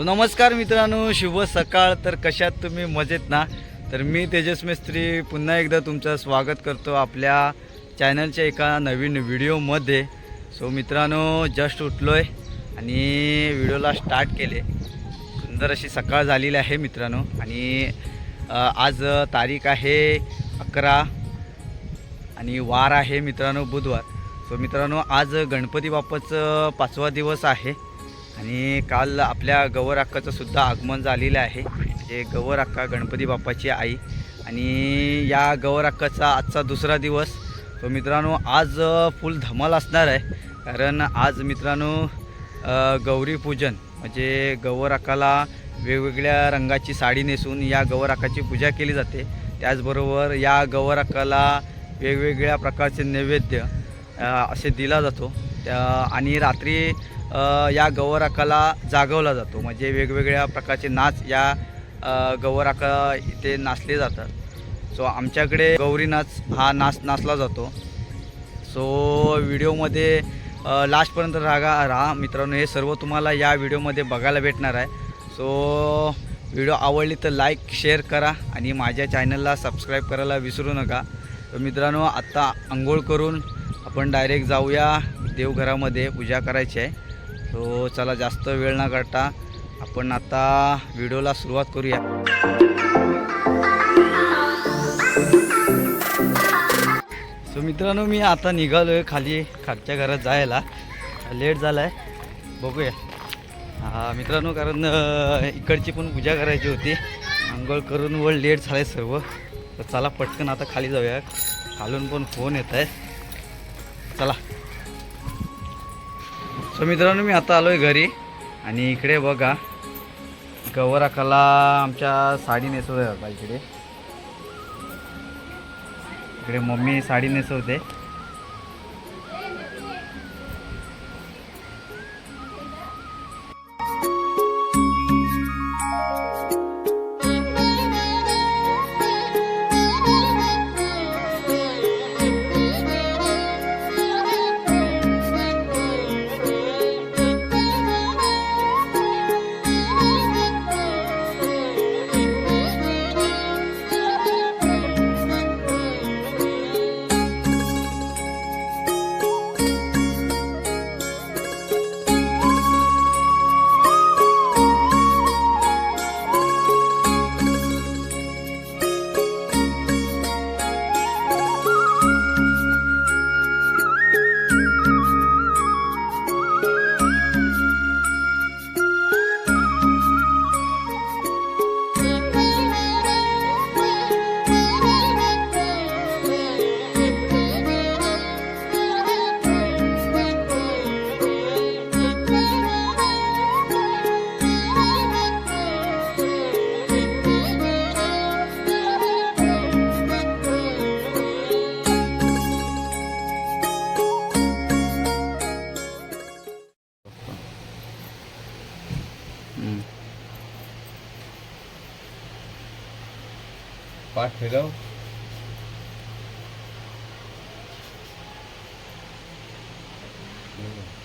So नमस्कार मित्रांनो शुभ सकाळ. तर कशात तुम्ही मजेत ना? तर मी तेजस मिस्त्री पुन्हा एकदा तुमचं स्वागत करतो आपल्या चॅनलच्या एका नवीन व्हिडिओमध्ये. सो मित्रांनो जस्ट उठलो आहे आणि व्हिडिओला स्टार्ट केले. सुंदर अशी सकाळ झालेली आहे मित्रांनो. आणि आज तारीख आहे अकरा आणि वार आहे मित्रांनो बुधवार. सो मित्रांनो आज गणपती बाप्पाचं पाचवा दिवस आहे. आणि काल आपल्या गवर अक्काचं सुद्धा आगमन झालेलं आहे. म्हणजे गवर अक्का गणपती बाप्पाची आई. आणि या गवर अक्काचा आजचा दुसरा दिवस. तो मित्रांनो आज फुल धमाल असणार आहे. कारण आज मित्रांनो गौरीपूजन म्हणजे गौर अक्काला वेगवेगळ्या रंगाची साडी नेसून या गवर अक्काची पूजा केली जाते. त्याचबरोबर या गौर अक्काला वेगवेगळ्या प्रकारचे नैवेद्य असे दिला जातो. त्या आणि रात्री या गवराकाला जागवला जातो. म्हणजे वेगवेगळ्या प्रकारचे नाच या गवराका इथे नाचले जातात. सो आमच्याकडे गौरी नाच हा नाच नाचला जातो. सो व्हिडिओमध्ये लास्टपर्यंत राहा राहा मित्रांनो. हे सर्व तुम्हाला या व्हिडिओमध्ये बघायला भेटणार आहे. सो व्हिडिओ आवडली तर लाईक शेअर करा आणि माझ्या चॅनलला सबस्क्राईब करायला विसरू नका. तर मित्रांनो आत्ता आंघोळ करून आपण डायरेक्ट जाऊया देवघरामध्ये पूजा करायची आहे. सो चला जास्त वेळ न काढता आपण आता व्हिडिओला सुरुवात करूया. सो मित्रांनो मी आता निघालो आहे खाली खालच्या घरात जायला. लेट झाला आहे बघूया. हा मित्रांनो कारण इकडची पण पूजा करायची होती. आंघोळ करून वर लेट झालं आहे सर्व. तर चला पटकन आता खाली जाऊया. खालून पण फोन येत आहे. चला. सो मित्रांनो मी आता आलो आहे घरी आणि इकडे बघा गवराकाला आमच्या साडी नेसवत आहे इकडे. इकडे मम्मी साडी नेसवते.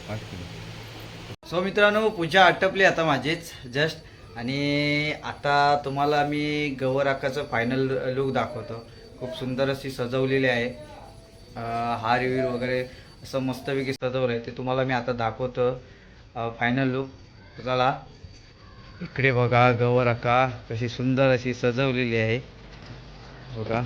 पाठ सो मित्रांनो पूजा आटपली आता माझीच जस्ट आणि आता तुम्हाला मी गवर आकाचं फायनल लुक दाखवतो. खूप सुंदर अशी सजवलेली आहे. हार विर वगैरे असं मस्तपैकी सजवलं आहे ते तुम्हाला मी आता दाखवतो. फायनल लुक चला. इकडे बघा गवर आका कशी सुंदर अशी सजवलेली आहे. बघा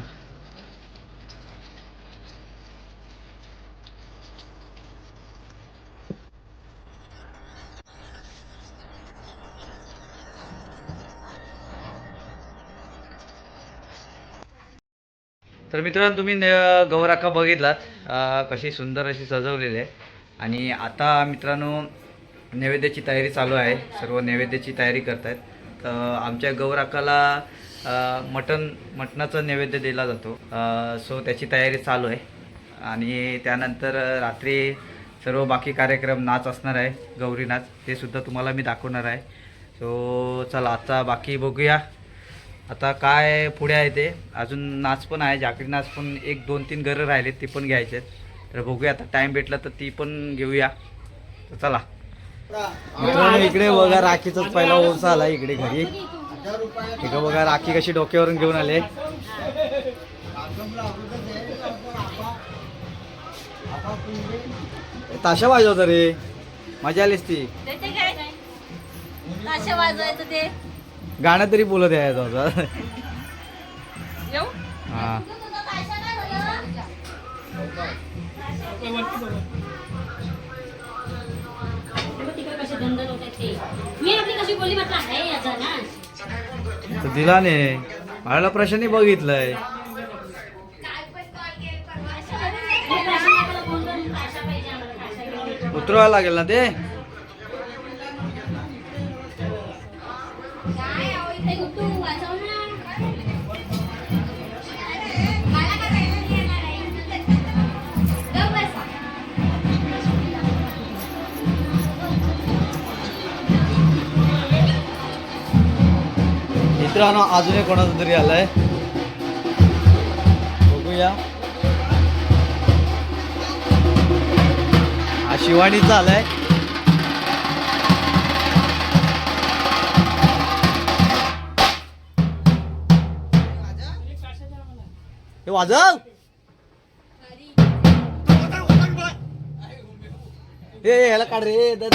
तर मित्रांनो तुम्ही गौराखा बघितलात. कशी सुंदर अशी सजवलेली आहे. आणि आता मित्रांनो नैवेद्याची तयारी चालू आहे. सर्व नैवेद्याची तयारी करतायत. तर आमच्या गौराकाला मटन मटण मटणाचा नैवेद्य दिला जातो. सो त्याची तयारी चालू आहे. आणि त्यानंतर रात्री सर्व बाकी कार्यक्रम नाच असणार आहे गौरी नाच. ते सुद्धा तुम्हाला मी दाखवणार आहे. सो चला आता बाकी बघूया. आता काय पुढे आहे ते? अजून नाच पण आहे जाकरी नाच पण एक दोन तीन घरं राहिलेत ती पण घ्यायचे आहेत तर बघूया आता टाईम भेटला तर ती पण घेऊया. तर चला. मित्रांनो इकडे बघा राखीचाच पहिला ओसा आला. इकडे घरी. इकडे बघा राखी कशी डोक्यावरून घेऊन आले. ताशा वाजवता रे. मजा आलीस ती. गाणं तरी बोलत होतं येऊ? हा. मी आपली कशी बोलली म्हटलं आहे याचा ना तर दिला नाही मला प्रश्न बघितलंय. उतरवायला लागेल ना ते? मित्रांनो अजून एक कोणाचा तरी आलाय. बघूया. हा शिवानीचा आलाय. हे वाजव. ए, ह्याला काढ रे दे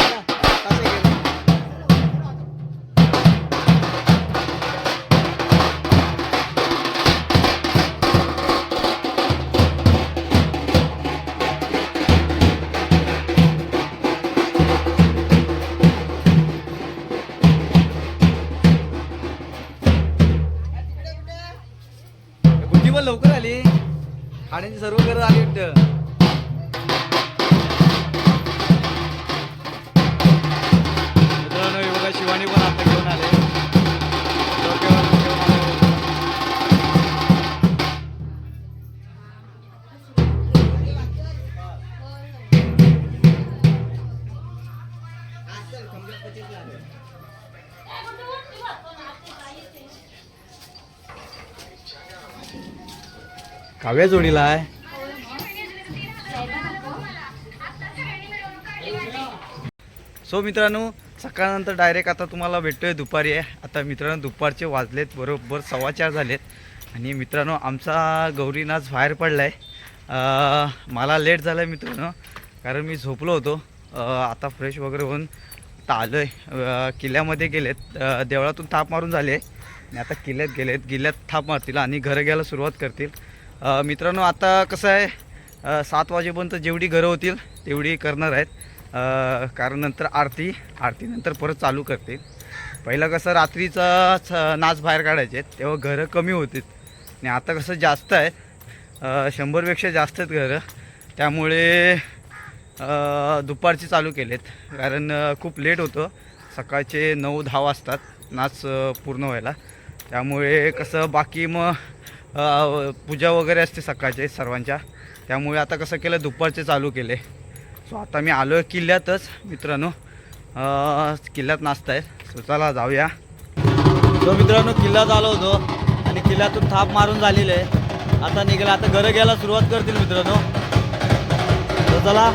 काव्या जोडीला आहे. सो मित्रांनो सकाळनंतर डायरेक्ट आता तुम्हाला भेटतोय दुपारी आहे. आता मित्रांनो दुपारचे वाजलेत बरोबर सव्वा चार झालेत. आणि मित्रांनो आमचा गौरीनाच बाहेर पडला आहे मला लेट झालं आहे मित्रांनो कारण मी झोपलो होतो. आता फ्रेश वगैरे होऊन आता आलो आहे किल्ल्यामध्ये गेलेत. देवळातून थाप मारून झाले. आणि आता किल्ल्यात गेलेत. किल्ल्यात थाप मारतील आणि घरं घ्यायला सुरुवात करतील. मित्रांनो आता कसं आहे सात वाजेपर्यंत जेवढी घरं होतील तेवढी करणार आहेत. कारण नंतर आरती आरतीनंतर परत चालू करतील. पहिलं कसं रात्रीचा च- नाच बाहेर काढायचे तेव्हा घरं कमी होतील. आणि आता कसं जास्त आहे शंभरपेक्षा जास्त आहेत घरं. त्यामुळे दुपारचे दुपारची चालू केलेत. कारण खूप लेट होतं. सकाळचे नऊ दहा वाजतात नाच पूर्ण व्हायला. त्यामुळे कसं बाकी मग पूजा वगैरे असते सकाळचे सर्वांच्या. त्यामुळे आता कसं केलं दुपारचे चालू केले. सो आता मी आलो आहे किल्ल्यातच मित्रांनो. किल्ल्यात नाचत आहे. सो चला जाऊया. सो मित्रांनो किल्ल्यात आलो होतो आणि किल्ल्यातून थाप मारून झालेलं आहे. आता निघाला आता घरं घ्यायला सुरुवात करतील मित्रांनो. चला.